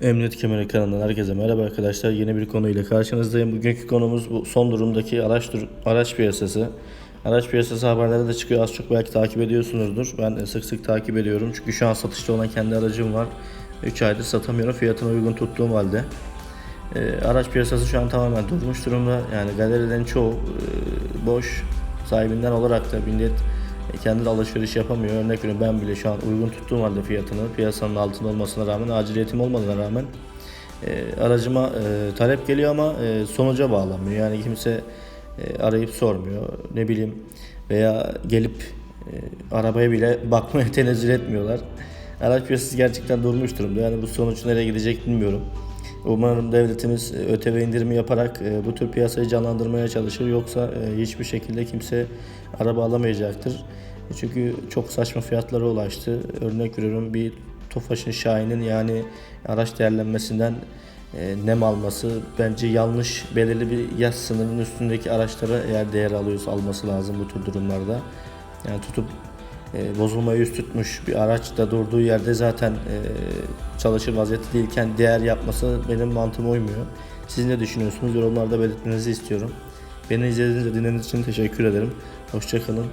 Emniyet Kemeri kanalından herkese merhaba arkadaşlar. Yeni bir konuyla karşınızdayım. Bugünkü konumuz bu son durumdaki araç dur- araç piyasası. Araç piyasası haberleri de çıkıyor. Az çok belki takip ediyorsunuzdur. Ben sık sık takip ediyorum. Çünkü şu an satışta olan kendi aracım var. 3 aydır satamıyorum. Fiyatını uygun tuttuğum halde. Ee, araç piyasası şu an tamamen durmuş durumda. Yani galerilerin çoğu e, boş. Sahibinden olarak da millet e, kendi de alışveriş yapamıyor. Örnek veriyorum ben bile şu an uygun tuttuğum halde fiyatını piyasanın altında olmasına rağmen aciliyetim olmadığına rağmen e, aracıma e, talep geliyor ama e, sonuca bağlanmıyor. Yani kimse e, arayıp sormuyor. Ne bileyim veya gelip e, arabaya bile bakmaya tenezzül etmiyorlar. Araç piyasası gerçekten durmuş durumda. Yani bu sonuç nereye gidecek bilmiyorum. Umarım devletimiz e, ÖTV indirimi yaparak e, bu tür piyasayı canlandırmaya çalışır. Yoksa e, hiçbir şekilde kimse araba alamayacaktır. Çünkü çok saçma fiyatlara ulaştı. Örnek veriyorum bir Tofaş'ın Şahin'in yani araç değerlenmesinden nem alması bence yanlış belirli bir yaş sınırının üstündeki araçlara eğer değer alıyorsa alması lazım bu tür durumlarda. Yani tutup e, bozulmaya yüz tutmuş bir araç da durduğu yerde zaten e, çalışır vaziyette değilken değer yapması benim mantığıma uymuyor. Siz ne düşünüyorsunuz? Yorumlarda belirtmenizi istiyorum. Beni izlediğiniz ve dinlediğiniz için teşekkür ederim. Hoşçakalın.